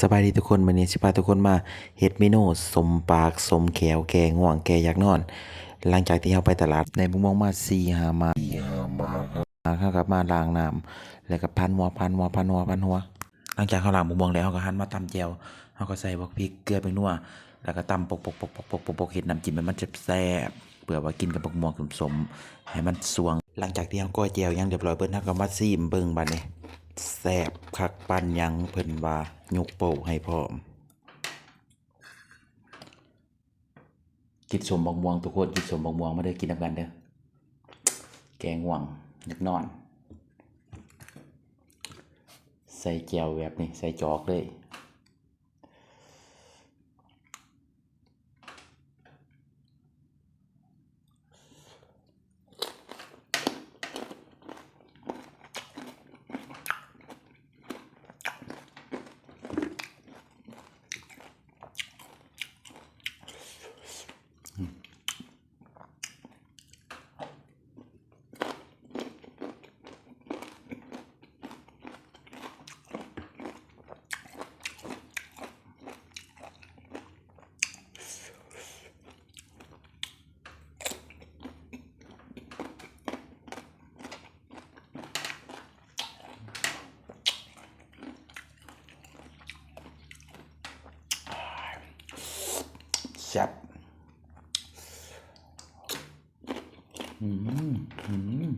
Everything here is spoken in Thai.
สบายดีทุกคนวันนี้สิพาทุกคนมาเฮ็ดเมนูสมปากสมแขวแกง่วงแกอยากนอน หลังจากที่เราไปตลาดในมุมมองมา4 5มาเข้ากับมาล้างน้ำแล้วก็พันหัวพันหัวพันหัวพันหัวหลังจากเขาล้างมุมมองแล้วเขาก็หันมาตำแจ่วเขาก็ใส่บักพริกเกลือเป็นนัวแล้วก็ตำปกปกปกปกปกปกปกเฮ็ดน้ำจิ้มให้มันแซ่บเพื่อว่ากินกับบักม่วงสมๆให้มันสวง หลังจากที่เขาก้อยแจ่วยังเรียบร้อยเบิ่นเฮาก็มาซีมเบิ่งบัดนี้ แซบคักปันยังเพิ่นว่ายกโป้ให้พร้อม กินสมบังม่วงทุกคนกินสมบังม่วงมาเด้กินนำกันเด้อแกงหวังนึกนอน ใส่แจวแบบนี้ ใส่จอกเลย แซ่บอืมอืม